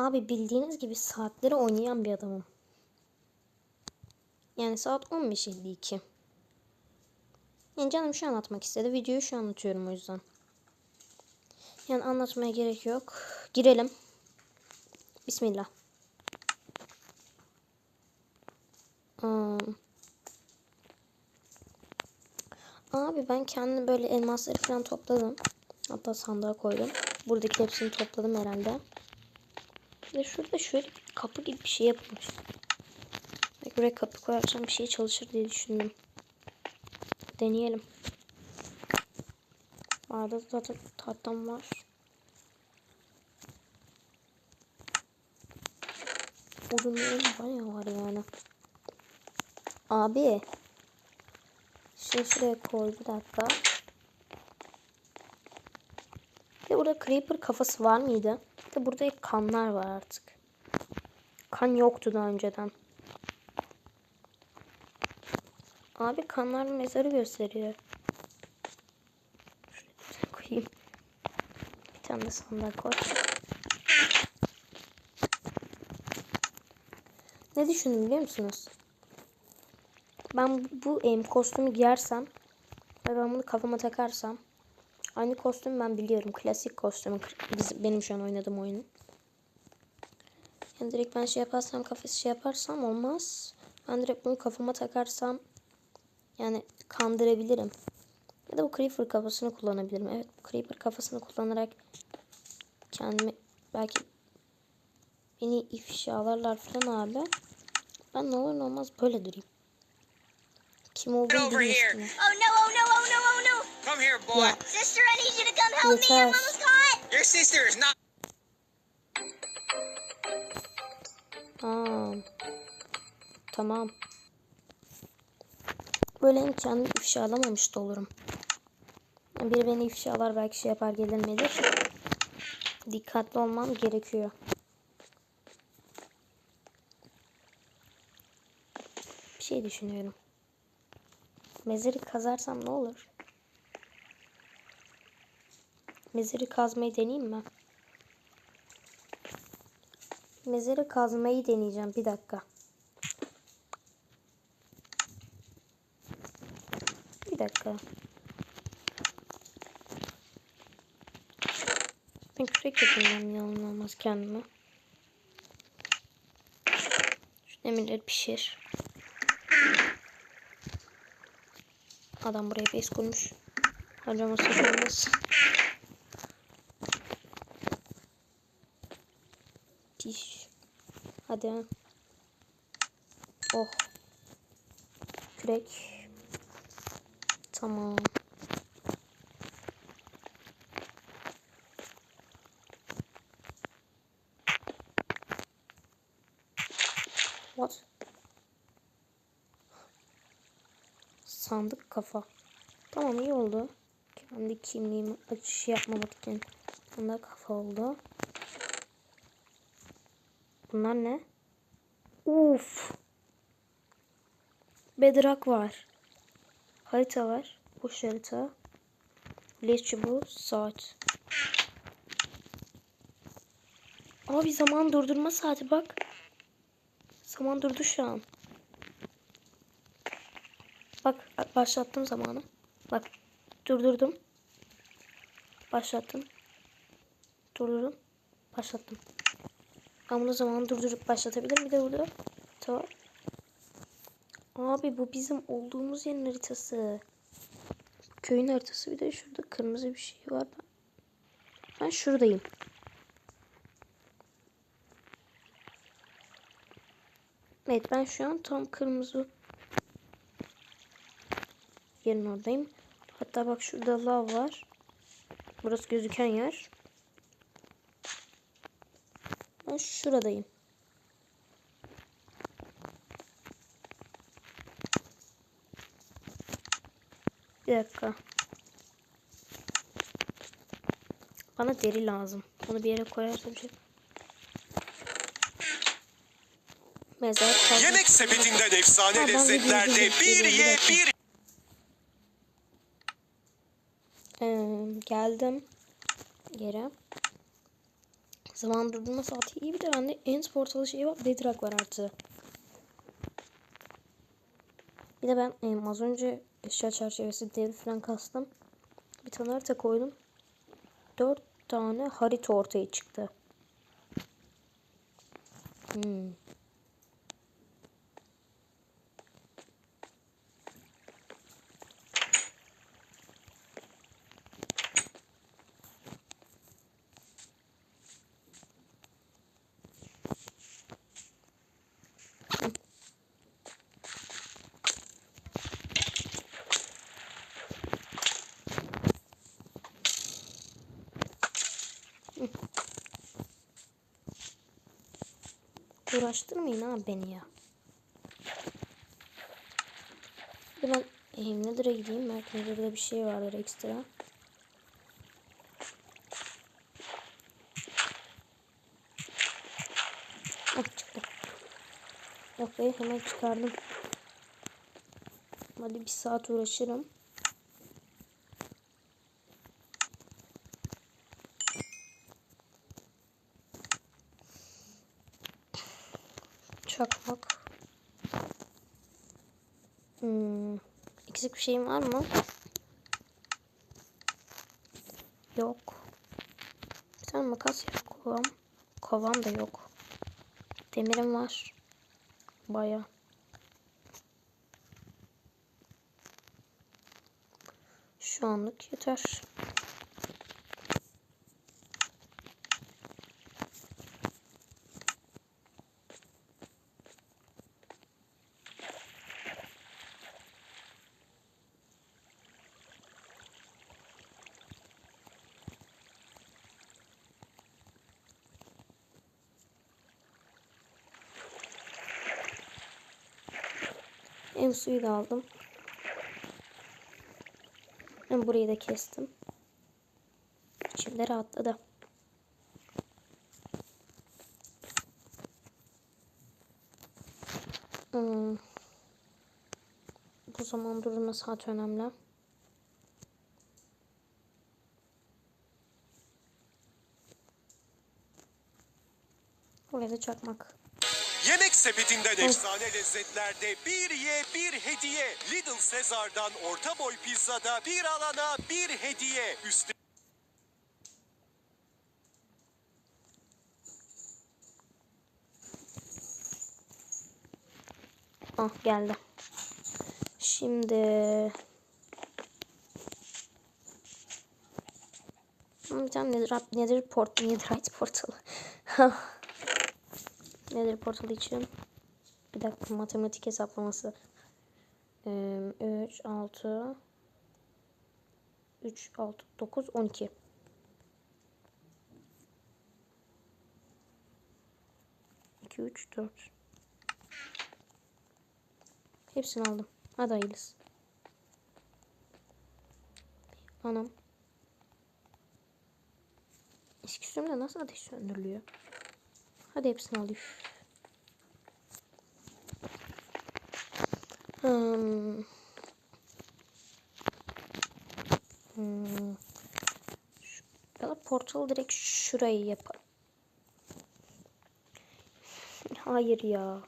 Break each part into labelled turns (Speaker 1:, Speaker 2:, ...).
Speaker 1: Abi bildiğiniz gibi saatleri oynayan bir adamım. Yani saat 15.52. Yani canım şu anlatmak istedi. Videoyu şu anlatıyorum o yüzden. Yani anlatmaya gerek yok. Girelim. Bismillah. Hmm. Abi ben kendi böyle elmasları falan topladım. Hatta sandığa koydum. Buradaki hepsini topladım herhalde. Ve şurada şöyle bir kapı gibi bir şey yapılmış. Belki buraya kapı koyarsam bir şey çalışır diye düşündüm. Deneyelim. Arada zaten tahtam var. Ürünlerim bayağı var yani. Abi. Şimdi şuraya koy bir dakika. Bir de burada creeper kafası var mıydı? De burada kanlar var artık. Kan yoktu daha önceden. Abi kanlar mezarı gösteriyor. Şuraya koyayım. Bir tane de sandık koy. Ne düşündüm biliyor musunuz? Ben bu em kostümü giyersem ve ben bunu kafama takarsam aynı kostüm ben biliyorum. Klasik kostüm. Biz, benim şu an oynadığım oyunun. Yani direkt ben şey yaparsam kafası şey yaparsam olmaz. Ben direkt bunu kafama takarsam yani kandırabilirim. Ya da bu creeper kafasını kullanabilirim. Evet bu creeper kafasını kullanarak kendimi belki beni ifşalarlar falan abi. Ben ne olur ne olmaz böyle durayım. Kim olduğunu bilmiyorum.
Speaker 2: Come here, boy.
Speaker 1: Yeah.
Speaker 3: Sister, I need you to come help me. Your
Speaker 1: Yeter.
Speaker 3: mama's caught.
Speaker 2: Your sister is not.
Speaker 1: Aa, tamam. Böyle kendimi ifşalamamış da olurum. Biri beni ifşalar belki şey yapar gelir midir? Dikkatli olmam gerekiyor. Bir şey düşünüyorum. Mezarı kazarsam ne olur? Mezarı kazmayı deneyeyim mi? Mezarı kazmayı deneyeceğim. Bir dakika. Bir dakika. Ben kürek yapayım yalan olmaz kendime. Şu demirleri pişir. Adam buraya base kurmuş. Harcaması olmaz. Hadi. Oh. Kürek. Tamam. What? Sandık kafa. Tamam iyi oldu. Kendi kimliğimi açış yapmamak için. Bunda kafa oldu. Bunlar ne? Uf. Bedrock var. Harita var. Boş harita. Leş çubuğu. Saat. Abi zaman durdurma saati bak. Zaman durdu şu an. Bak başlattım zamanı. Bak durdurdum. Başlattım. Durdurdum. Başlattım. Ben bunu zamanı durdurup başlatabilirim. Bir de burada tamam. Abi bu bizim olduğumuz yerin haritası. Köyün haritası. Bir de şurada kırmızı bir şey var. Ben şuradayım. Evet ben şu an tam kırmızı yerin oradayım. Hatta bak şurada lav var. Burası gözüken yer. Ben şuradayım. Bir dakika. Bana deri lazım. Onu bir yere koyarsam şey. Mezar kazmak.
Speaker 4: Yemek sepetinden efsane lezzetlerde bir ye
Speaker 1: bir Ee, geldim. Yere. Zaman durdurma saati iyi bir de bende en portalı şey var. Dedrak var artı. Bir de ben em, az önce eşya çerçevesi devri falan kastım. Bir tane harita koydum. Dört tane harita ortaya çıktı. Hmm. Uğraştırmayın ha beni ya. De ben e, Nether'a gideyim. Belki Nether'da bir şey vardır ekstra. Ah çıktı. Be hemen çıkardım. Hadi bir saat uğraşırım. Çakmak. Hmm. Eksik bir şeyim var mı? Yok. Bir tane makas yok. Kovam. Kovam da yok. Demirim var. Baya. Şu anlık yeter. En suyu da aldım. Ben burayı da kestim. İçimde rahatladı. Hmm. Bu zaman durma saat önemli. Buraya da çakmak.
Speaker 2: Yemek sepetinden efsane lezzetlerde bir ye bir hediye. Little Caesar'dan orta boy pizzada bir alana bir hediye. Üstelik
Speaker 1: Ah geldi. Şimdi bir tane nedir, nedir port, netherite portalı. nedir portalı için? Bir dakika matematik hesaplaması. Ee, 3, 6 3, 6, 9, 12. İki, üç, dört. Hepsini aldım. Hadi hayırlısı. Anam. Eski sürümde nasıl ateş söndürülüyor? Hadi hepsini alayım. Hmm. Hmm. Portal direkt şurayı yap. Hayır ya.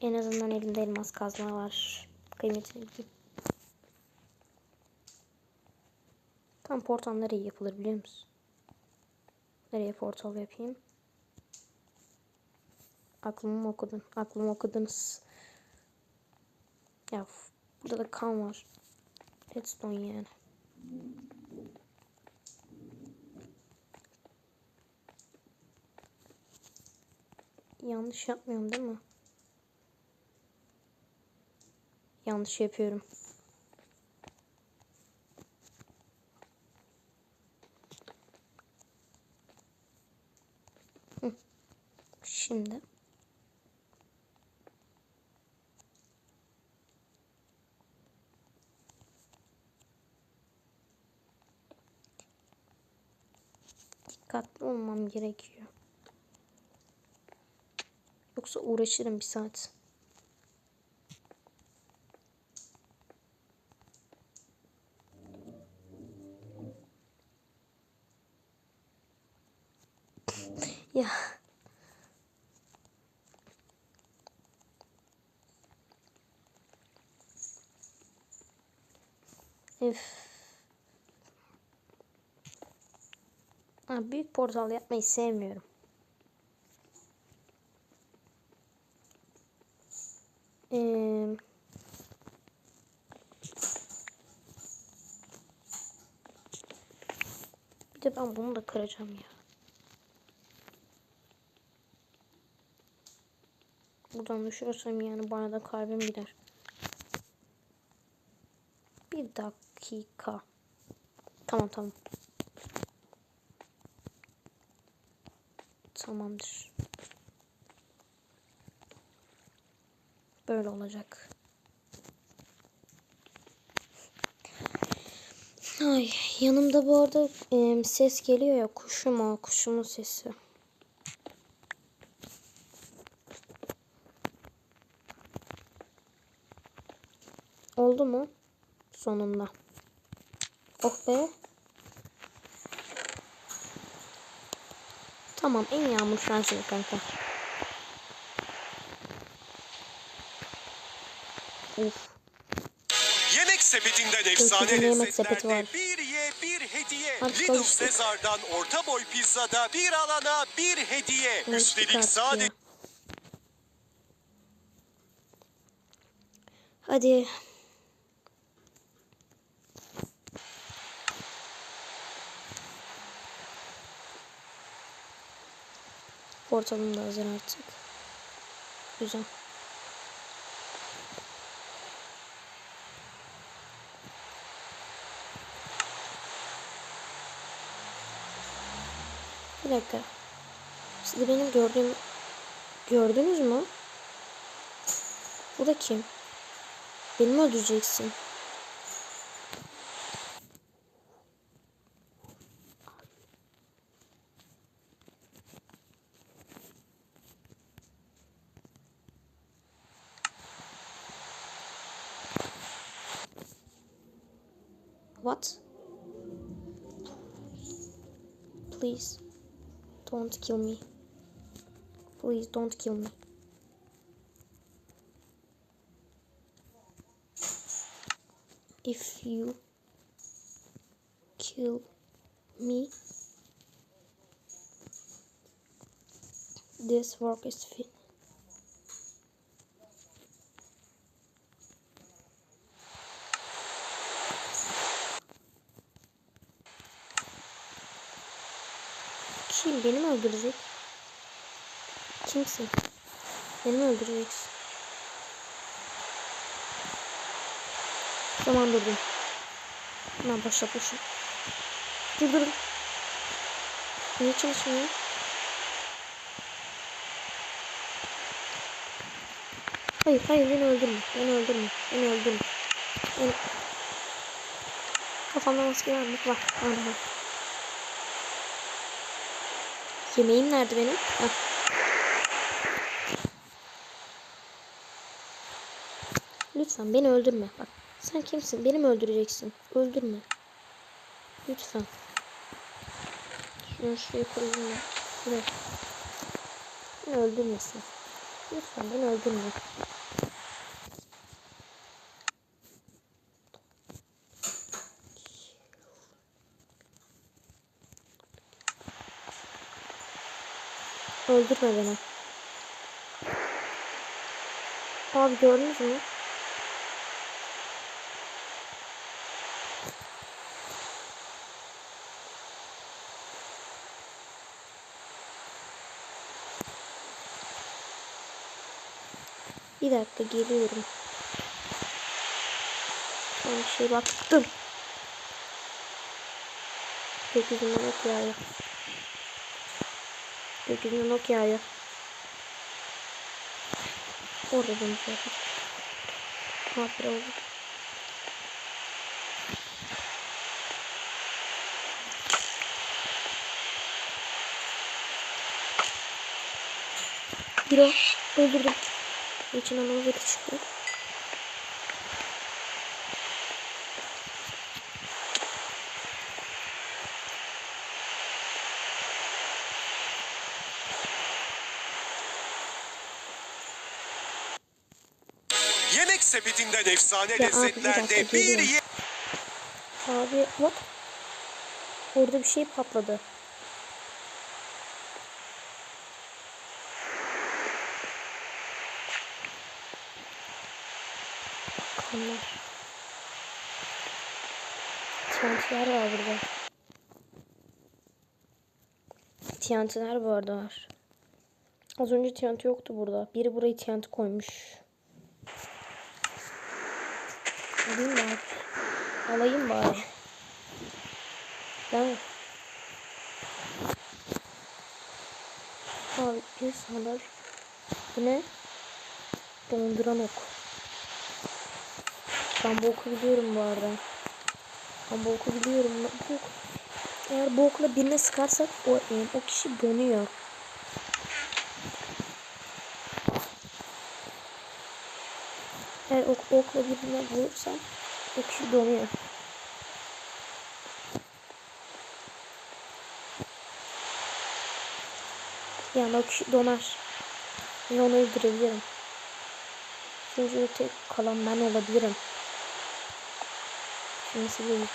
Speaker 1: En azından elimde elmas kazma var. Kıymetini bileyim. Tam portal nereye yapılır biliyor musun? Nereye portal yapayım? Aklımı mı okudun? Aklımı okudunuz. Ya burada da kan var. Redstone yani. Yanlış yapmıyorum değil mi? Yanlış yapıyorum. gerekiyor. Yoksa uğraşırım bir saat. ya. Üf. Ha, büyük portal yapmayı sevmiyorum. Ee, bir de ben bunu da kıracağım ya. Buradan düşürürsem yani bana da kalbim gider. Bir dakika. Tamam tamam. Tamamdır. Böyle olacak. Ay yanımda bu arada em, ses geliyor ya kuşum o kuşumun sesi. Oldu mu? Sonunda. Oh be. Tamam en yağmur sensin kanka. Uf.
Speaker 2: Yemek sepetinden efsane
Speaker 1: yemek sepeti
Speaker 2: lezzetlerde
Speaker 1: var.
Speaker 2: bir ye bir hediye.
Speaker 1: Artık
Speaker 2: Little. Caesar'dan orta boy pizzada bir alana bir hediye.
Speaker 1: Alıştık
Speaker 2: Üstelik sadece.
Speaker 1: Hadi. Portalım da hazır artık. Güzel. Bir dakika. Siz de benim gördüğüm gördünüz mü? Bu da kim? Beni mi öldüreceksin? Don't kill me. Please don't kill me. If you kill me, this work is fin. Öldürecek? Kimsin? Beni mi öldüreceksin? Tamam durdum. Hemen başlatmışım. Durdurun. Niye çalışmıyor? Hayır hayır beni öldürme. Beni öldürme. Beni öldürme. Beni... Kafamda maske var mı? Var. Var var. Yemeğim nerede benim? Heh. Lütfen beni öldürme. Bak sen kimsin? Beni mi öldüreceksin? Öldürme. Lütfen. Şunu şuraya koyayım ya. Şuraya. Beni öldürmesin. Lütfen beni öldürme. Öldürme beni. Abi gördünüz mü? Bir dakika geliyorum. Ben bir şey baktım. Gökyüzünden ok yağıyor. Gökyüzünden ok yağıyor. Orada dönüşüyor. Hatıra oldu. Bir o. Öldürdüm. İçinden o çıktı.
Speaker 2: Yemek sepetinden efsane
Speaker 1: Ya abi, bir
Speaker 2: lezzetlerde
Speaker 1: dakika,
Speaker 2: bir
Speaker 1: geliyorum.
Speaker 2: ye...
Speaker 1: Abi what? Orada bir şey patladı. Kanlar. TNT'ler var burada. TNT'ler bu arada var. Az önce TNT yoktu burada. Biri burayı TNT koymuş. Alayım abi? Alayım bari. Mi? Abi insanlar bu ne? Donduran ok. Ben bu oku biliyorum bu arada. Ben bu oku biliyorum. Bu ok. Eğer bu okla birine sıkarsak o, o kişi donuyor. Eğer ok, okla birine vurursam o kişi donuyor. Yani o kişi donar. Ve onu öldürebilirim. Çünkü tek kalan ben olabilirim. Düşünmesi de iyi.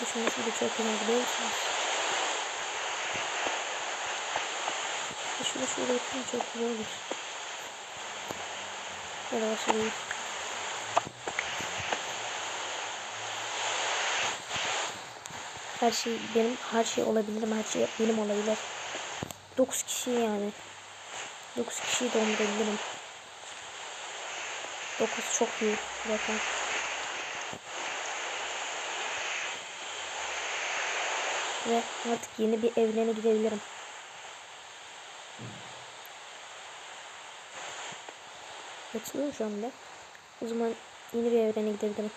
Speaker 1: Düşünmesi de çok önemli biliyor musunuz? Şöyle yapayım çok güzel olur. Ya da başlayayım. Her şey benim her şey olabilirim. Her şey benim olabilir. 9 kişi yani. 9 kişiyi dondurabilirim. 9 çok büyük zaten. Ve artık yeni bir evrene gidebilirim. Mu şu anda? O zaman yeni bir evrene gidebilirim.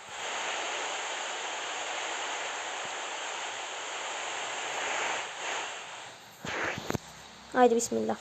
Speaker 1: Haydi bismillah.